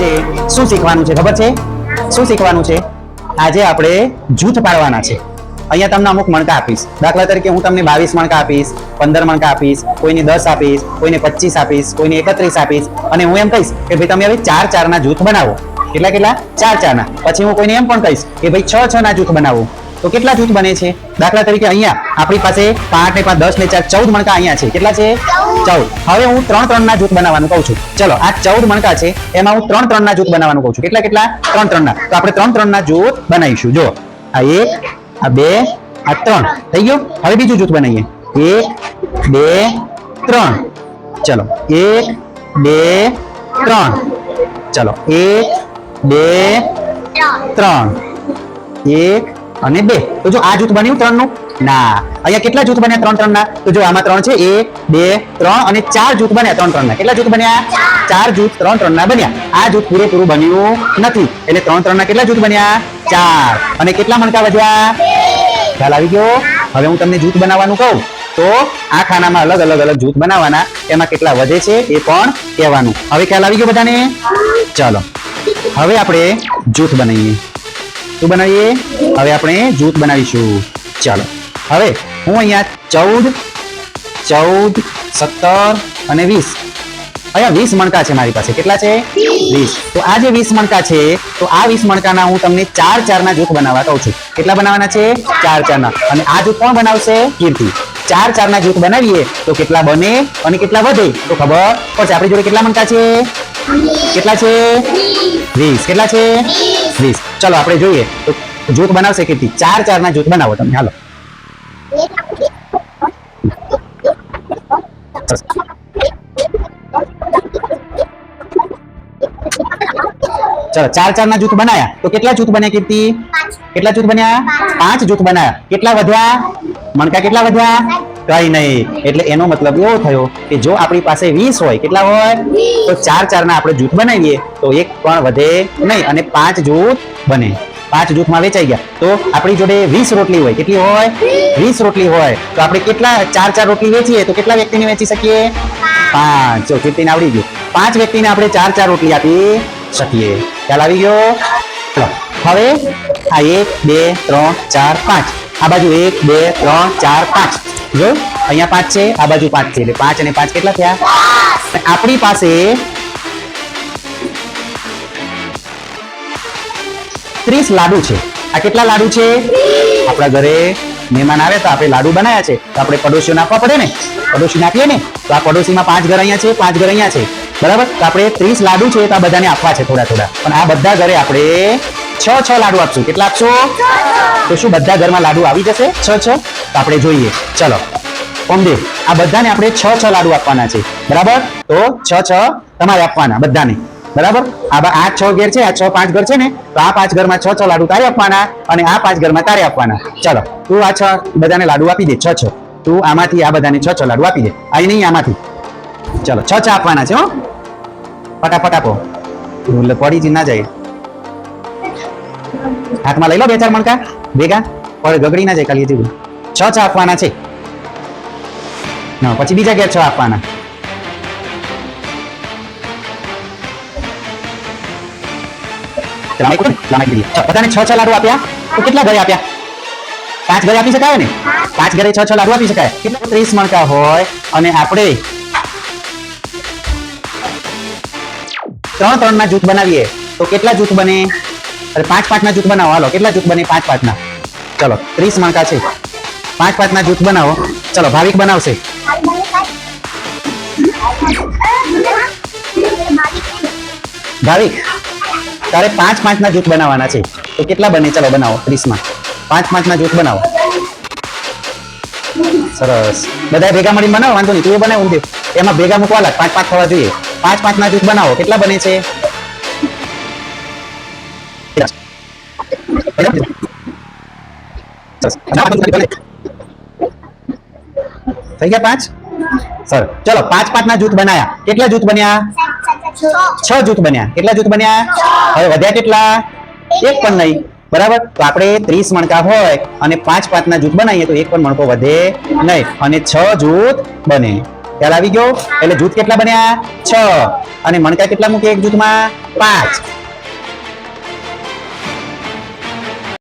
શું શીખવાનું છે? ખબર છે? શું શીખવાનું છે? આજે આપણે જૂથ પાડવાના છે. અહીંયા તમને અમુક મણકા આપીશ. દાખલા તરીકે હું તમને બાવીસ મણકા આપીશ, પંદર મણકા આપીશ, કોઈને દસ આપીશ, કોઈને પચીસ આપીશ, કોઈને એકત્રીસ આપીશ. અને હું એમ કહીશ કે ભાઈ તમે હવે ચાર ચારના જૂથ બનાવો. કેટલા કેટલા? ચાર ચારના. પછી હું કોઈને એમ પણ કહીશ કે ભાઈ છ છ ના જૂથ બનાવો. તો કેટલા જૂથ બને છે? દાખલા તરીકે અહીંયા આપણી પાસે પાંચ ને પાંચ દસ ને ચાર ચૌદ મણકા અહીંયા છે. કેટલા છે? ચૌદ. હવે હું ત્રણ ત્રણ ના જૂથ બનાવવાનું કહું છું. ચલો આ ચૌદ મણકા છે એમાં હું ત્રણ ત્રણ ના જૂથ બનાવવાનું કહું છું. કેટલા કેટલા? ત્રણ ત્રણ ના. તો આપણે ત્રણ ત્રણ ના જૂથ બનાવીશું. જો આ એક આ બે આ ત્રણ. થઈ ગયું? હવે બીજું જૂથ બનાવીએ. એક બે ત્રણ. ચલો એક બે ત્રણ. ચલો એક બે ત્રણ. એક અને બે. તો જો આ જૂથ બન્યું ત્રણનું. અહીંયા કેટલા જૂથ બન્યા ત્રણ ત્રણ ના તો જો આમાં ત્રણ છે. એક બે, ત્રણ અને ચાર જૂથ બન્યા ત્રણ ત્રણ ના કેટલા જૂથ બન્યા? ચાર જૂથ ત્રણ ત્રણ ના બન્યા. આ જૂથ પૂરેપૂરું બન્યું નથી. એટલે ત્રણ ત્રણ ના કેટલા જૂથ બન્યા? ચાર. અને કેટલા મણકા વધ્યા? ખ્યાલ આવી ગયો? હવે હું તમને જૂથ બનાવવાનું કહું. તો આ ખાનામાં અલગ અલગ અલગ જૂથ બનાવવાના. એમાં કેટલા વધે છે એ પણ કહેવાનું. હવે ખ્યાલ આવી ગયો બધાને? ચાલો. હવે આપણે જૂથ બનાવીએ. શું બનાવીએ? હવે આપણે જૂથ બનાવીશું. ચાલો. હવે હું અહીંયા ચૌદ ચૌદ, સત્તર અને વીસ. અહીંયા વીસ મણકા છે મારી પાસે. કેટલા છે? વીસ. તો આ જે વીસ મણકા છે, તો આ વીસ મણકાના હું તમને ચાર ચારના જૂથ બનાવવા કહું છું. કેટલા બનાવવાના છે? ચાર ચારના. અને આ જૂથ કોણ બનાવશે? કીર્તિ. ચાર ચારના જૂથ બનાવીએ, તો કેટલા બને અને કેટલા વધે? તો ખબર પડશે. આપણી જોડે કેટલા મણકા છે? કેટલા છે? વીસ. કેટલા છે? વીસ ચલો આપણે જોઈએ. તો જૂથ બનાવશે કીર્તિ ચાર ચાર ના જૂથ બનાવો તમે. હાલો. ચલો ચાર ચાર ના જૂથ બનાયા. તો કેટલા જૂથ બન્યા કીર્તિ? કેટલા જૂથ બન્યા? પાંચ. જૂથ બનાયા. કેટલા વધ્યા? મણકા કેટલા વધ્યા? કઈ નહીં. એટલે એનો મતલબ એવો થયો કે જો આપણી પાસે વીસ હોય કેટલા હોય? તો ચાર ચાર ના આપણે જૂથ બનાવીએ તો એક પણ વધે નહીં અને પાંચ જૂથ બને. પાંચ જૂથમાં વેચાઈ ગયા. તો આપણી જોડે વીસ રોટલી હોય કેટલી હોય? વીસ. રોટલી હોય. તો આપણે કેટલા ચાર ચાર રોટલી વેચીએ તો કેટલા વ્યક્તિને વેચી શકીએ? પાંચ. જો કીર્તિને આવડી ગયું. પાંચ વ્યક્તિને આપણે ચાર ચાર રોટલી આપી શકીએ. ખ્યાલ આવી ગયો? ચલો હવે આ એક બે ત્રણ ચાર પાંચ. આ બાજુ એક બે ત્રણ ચાર પાંચ. જો અહીંયા પાંચ છે આ બાજુ પાંચ છે એટલે પાંચ અને પાંચ કેટલા થયા? આપણી પાસે ત્રીસ લાડુ છે. આ કેટલા લાડુ છે? આપણા ઘરે મહેમાન આવે તો આપણે લાડુ બનાવ્યા છે. તો આપણે પડોશીઓને આપવા પડે ને? પડોશીને આપીએ ને? તો આ પડોશીમાં પાંચ ઘર અહીંયા છે પાંચ ઘર અહીંયા છે. બરાબર? તો આપણે ત્રીસ લાડુ છે તો આ બધાને આપવા છે થોડા થોડા. પણ આ બધા ઘરે આપણે છ છ લાડુ આપશું. કેટલા આપશો? તો શું બધા ઘરમાં લાડુ આવી જશે? છ છ? તો આપણે જોઈએ. ચલો. ઓમદેવ, આ બધાને આપણે છ છ લાડુ આપવાના છે. બરાબર? તો છ છ તમારે આપવાના બધાને. બરાબર? આ આ છ ઘેર છે, આ છ પાંચ ઘર છે ને, તો આ પાંચ ઘરમાં છ છ લાડુ તારે આપવાના અને આ પાંચ ઘરમાં તારે આપવાના. ચલો. તું આ છ બધાને લાડુ આપી દે. છ છ. તું આમાંથી આ બધાને છ છ લાડુ આપી દે. આ નહીં, આમાંથી. ચલો, છ છ આપવાના છે, હો. ફટાફટ આપો. એટલે પડી જ ના જાય. હાથમાં લઈ લો બે ચાર મણકા. ભેગા. પણ ગગડી ના જાય કાલી જેવું છ છ આપવાના છે. પછી બીજા ઘેર છ આપવાના. બધાને છ છ લાડુ આપ્યા? તો કેટલા ઘરે આપ્યા? પાંચ ઘરે આપી શકાય ને? પાંચ ઘરે છ છ લાડુ આપી શકાય. કેટલા? ત્રીસ મણકા હોય અને આપણે ત્રણ ત્રણ ના જૂથ બનાવીએ. તો કેટલા જૂથ બને? અરે પાંચ પાંચ ના જૂથ બનાવો. હાલો, કેટલા જૂથ બને પાંચ પાંચ ના ચલો, ત્રીસ મણકા છે. પાંચ પાંચ ના જૂથ બનાવો. ચલો, ભાવિક બનાવશે. ભાવિક, તારે પાંચ પાંચ ના જૂથ બનાવવાના છે. તો કેટલા બને? ચલો, બનાવો ત્રીસમાં પાંચ પાંચ ના જૂથ બનાવો. સરસ. બધા ભેગા મળીને બનાવો, વાંધો નહીં. તું બનાવું બનાવ એમાં ભેગા મૂકવા લાગ, પાંચ પાંચ થવા જોઈએ. પાંચ પાંચ ના જૂથ બનાવો. કેટલા બને છે? થઈ ગયા પાંચ? સર ચલો પાંચ પાંચ ના જૂથ બનાયા. કેટલા જૂથ બન્યા? છ જૂથ બન્યા. કેટલા જૂથ બન્યા? હવે વધ્યા કેટલા? એક. પણ નહીં. બરાબર? તો આપણે ત્રીસ મણકા હોય અને પાંચ પાંચ ના જૂથ બનાવીએ તો એક પણ મણકો વધે નહીં. અને છ જૂથ બને. ખ્યાલ આવી ગયો? એટલે જૂથ કેટલા બન્યા? છ. અને મણકા કેટલા મૂકે એક જૂથમાં? પાંચ.